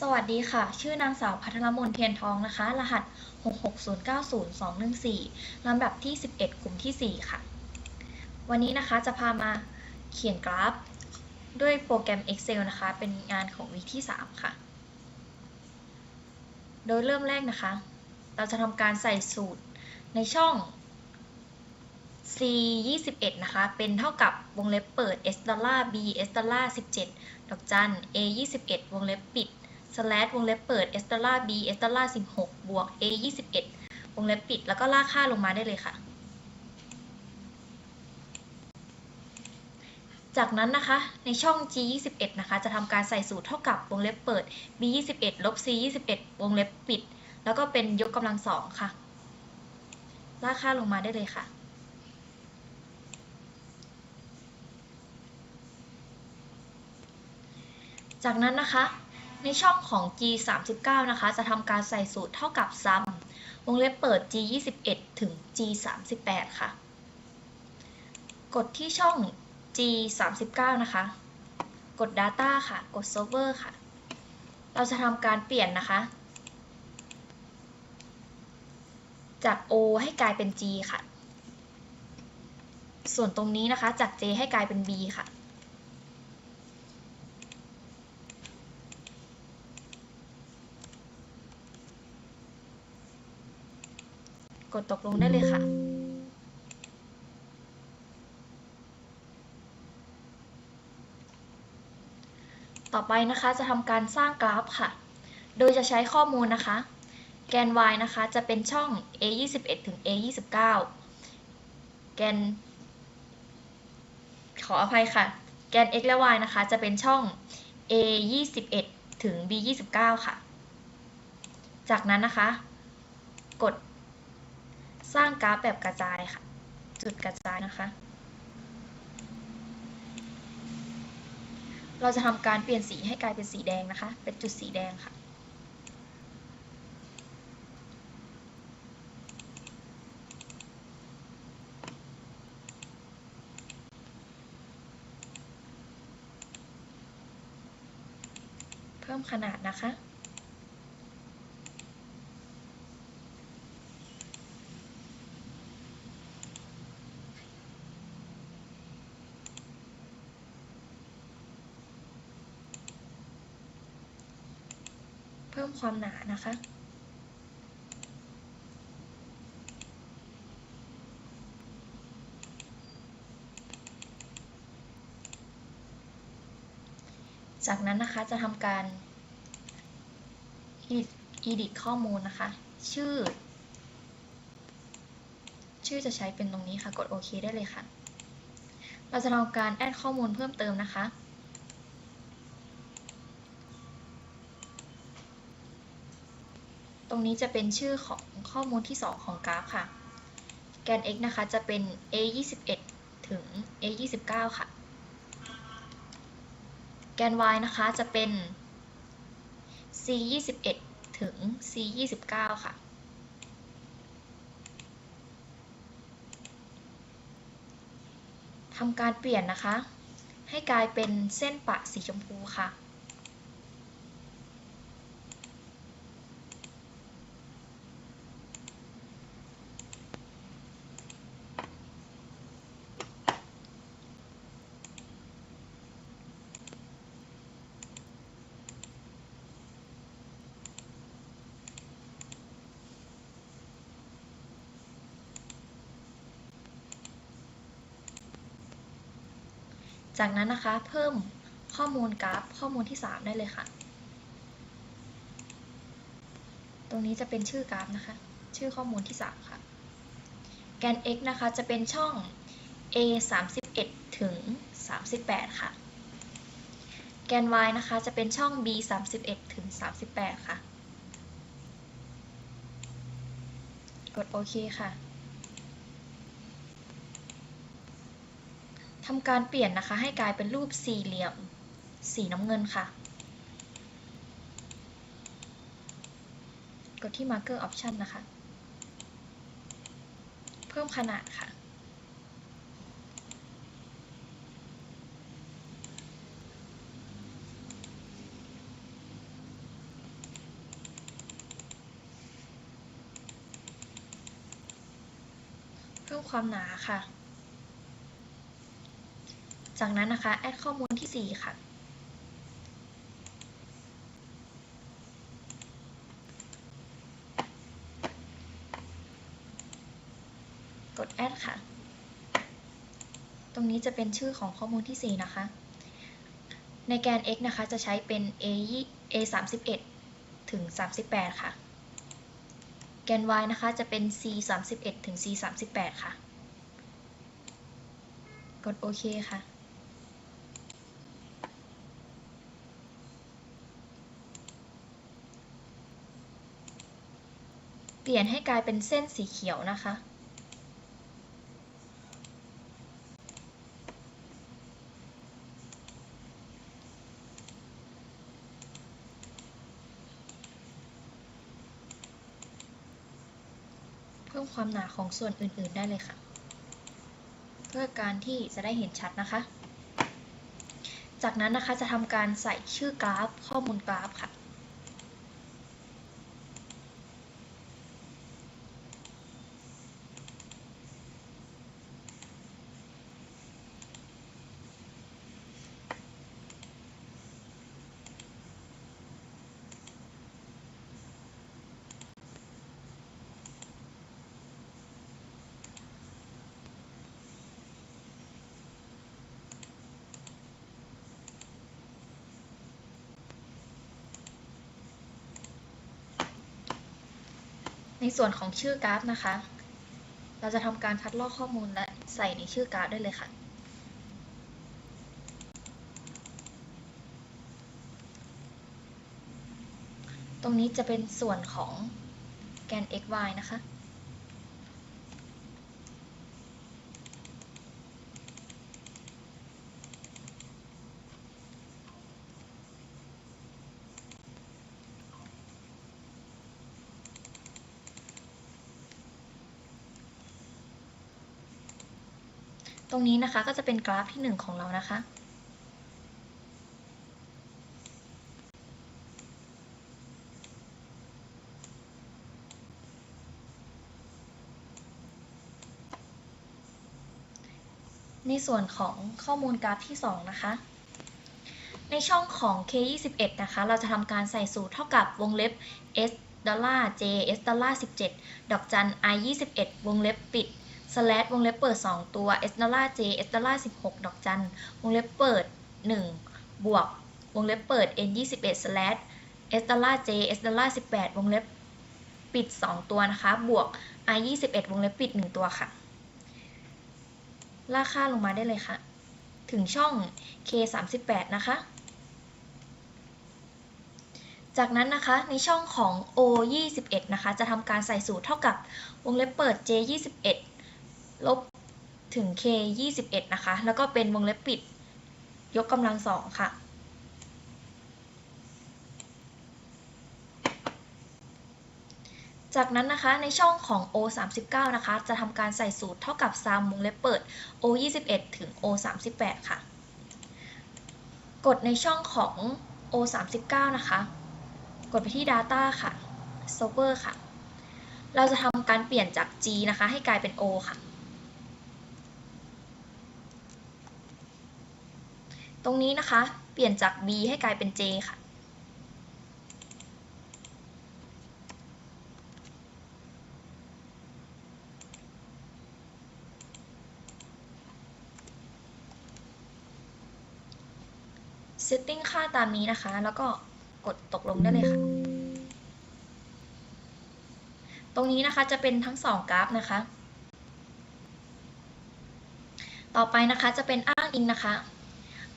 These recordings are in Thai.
สวัสดีค่ะ ชื่อนางสาวพัทรมนเทียนทองนะคะ รหัส 66090-214 ลำดับที่ 11 กลุ่มทีสี่ 4 ค่ะ วันนี้นะคะจะพามาเขียนกราฟ ด้วยโปรแกรม Excel นะคะ เป็นงานของวีที่ 3 ค่ะ โดยเริ่มแรกนะคะ เราจะทำการใส่สูตรในช่อง C 21นะคะ เป็นเท่ากับวงเล็บเปิด S ดอลลาร์ B S ดอลลาร์17 ดอกจัน A 21วงเล็บปิด slash วงเล็บเปิด S ดอลลาร์ B S ดอลลาร์16 บวก A 21 วงเล็บปิด แล้วก็ลากค่าลงมาได้เลยค่ะ จากนั้นนะคะในช่อง G 21นะคะ จะทำการใส่สูตรเท่ากับวงเล็บเปิด B 21ลบ C 21วงเล็บปิด แล้วก็เป็นยกกำลังสองค่ะ ลากค่าลงมาได้เลยค่ะจากนั้นนะคะ ในช่องของ G 3 9นะคะ จะทำการใส่สูตรเท่ากับ sum วงเล็บเปิด G 21ถึง G 3 8ค่ะ กดที่ช่อง G 3 9นะคะ กด data ค่ะ กด server ค่ะ เราจะทำการเปลี่ยนนะคะ จาก O ให้กลายเป็น G ค่ะ ส่วนตรงนี้นะคะ จาก J ให้กลายเป็น B ค่ะ กดตกลงได้เลยค่ะ ต่อไปนะคะจะทำการสร้างกราฟค่ะ โดยจะใช้ข้อมูลนะคะ แกน y นะคะจะเป็นช่อง a 21ถึง a 29แกน ขออภัยค่ะ แกน x และ y นะคะจะเป็นช่อง a 21ถึง b 29ค่ะ จากนั้นนะคะ กด สร้างกราฟแบบกระจายค่ะ จุดกระจายนะคะ เราจะทำการเปลี่ยนสีให้กลายเป็นสีแดงนะคะ เป็นจุดสีแดงค่ะ เพิ่มขนาดนะคะ ความหนานะคะ จากนั้นนะคะจะทำการ edit edit ข้อมูลนะคะ ชื่อ ชื่อจะใช้เป็นตรงนี้ค่ะ กดโอเคได้เลยค่ะ เราจะทำการแอดข้อมูลเพิ่มเติมนะคะ รงนี้จะเป็นชื่อของข้อมูลที่ 2 ของกราฟค่ะ แกน x นะคะจะเป็น a 21ถึง a 29ค่ะ แกน y นะคะจะเป็น c 21ถึง c 29ค่ะทำการเปลี่ยนนะคะ ให้กลายเป็นเส้นปะสีชมพูค่ะ จากนั้นนะคะเพิ่มข้อมูลกราฟข้อมูลที่ 3 ได้เลยค่ะ ตรงนี้จะเป็นชื่อกราฟนะคะ ชื่อข้อมูลที่ 3 ค่ะ แกน x นะคะจะเป็นช่อง a 31ถึง38 ค่ะ แกน y นะคะจะเป็นช่อง b 31ถึง38 ค่ะ กดโอเคค่ะ ทำการเปลี่ยนนะคะ ให้กลายเป็นรูปสี่เหลี่ยม สีน้ำเงินค่ะ กดที่ marker option นะคะ เพิ่มขนาดค่ะ เพิ่มความหนาค่ะ จากนั้นนะคะแอดข้อมูลที่ 4 ค่ะ กด add ค่ะ ตรงนี้จะเป็นชื่อของข้อมูลที่ 4 นะคะ ในแกน x นะคะจะใช้เป็น a a 3 1ถึง 38 ค่ะ แกน y นะคะจะเป็น c 3 1ถึง c 38ค่ะ กดโอเคค่ะ เปลี่ยนให้กลายเป็นเส้นสีเขียวนะคะ เพิ่มความหนาของส่วนอื่นๆได้เลยค่ะ เพื่อการที่จะได้เห็นชัดนะคะ จากนั้นนะคะจะทำการใส่ชื่อกราฟข้อมูลกราฟค่ะ ในส่วนของชื่อกราฟนะคะ เราจะทำการคัดลอกข้อมูลและใส่ในชื่อกราฟได้เลยค่ะ ตรงนี้จะเป็นส่วนของแกน x y นะคะ ตรงนี้นะคะก็จะเป็นกราฟที่ 1 ของเรานะคะ ในส่วนของข้อมูลกราฟที่ 2 นะคะ ในช่องของ K21 นะคะ เราจะทำการใส่สูตรเท่ากับวงเล็บ s ดอลลาร์ j s ดอลลาร์17 ดอกจัน i 21 วงเล็บปิด slash วงเล็บเปิด 2 ตัว s ดอลลาร์ j s ดอลลาร์16 ดอกจัน วงเล็บเปิด 1 บวก วงเล็บเปิด n 21 slash s ดอลลาร์ j s ดอลลาร์18 วงเล็บปิด 2 ตัวนะคะ บวก i 21 วงเล็บปิด 1 ตัวค่ะ ลากค่าลงมาได้เลยค่ะ ถึงช่อง k 38นะคะ จากนั้นนะคะในช่องของ o 21นะคะ จะทำการใส่สูตรเท่ากับวงเล็บเปิด j 21 ลบถึง k 21 นะคะ แล้วก็เป็นวงเล็บปิด ยกกำลังสองค่ะ จากนั้นนะคะในช่องของ o 39นะคะ จะทำการใส่สูตรเท่ากับ sum วงเล็บเปิด o 21ถึง o 38ค่ะ กดในช่องของ o 39นะคะ กดไปที่ data ค่ะ server ค่ะ เราจะทำการเปลี่ยนจาก g นะคะ ให้กลายเป็น o ค่ะ ตรงนี้นะคะ เปลี่ยนจาก b ให้กลายเป็น j ค่ะ setting ค่าตามนี้นะคะ แล้วก็กดตกลงได้เลยค่ะ ตรงนี้นะคะจะเป็นทั้งสองกราฟนะคะ ต่อไปนะคะจะเป็นอ้างอิงนะคะ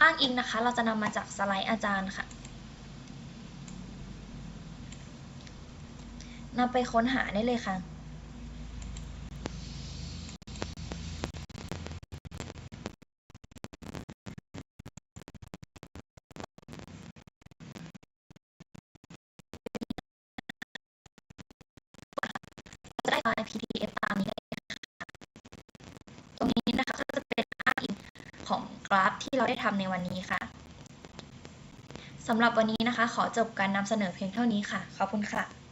อ้างอิงนะคะ เราจะนำมาจากสไลด์อาจารย์ค่ะนำไปค้นหาได้เลยค่ะจะ กราฟที่เราได้ทำในวันนี้ค่ะสำหรับวันนี้นะคะ ขอจบการนำเสนอเพียงเท่านี้ค่ะ ขอบคุณค่ะ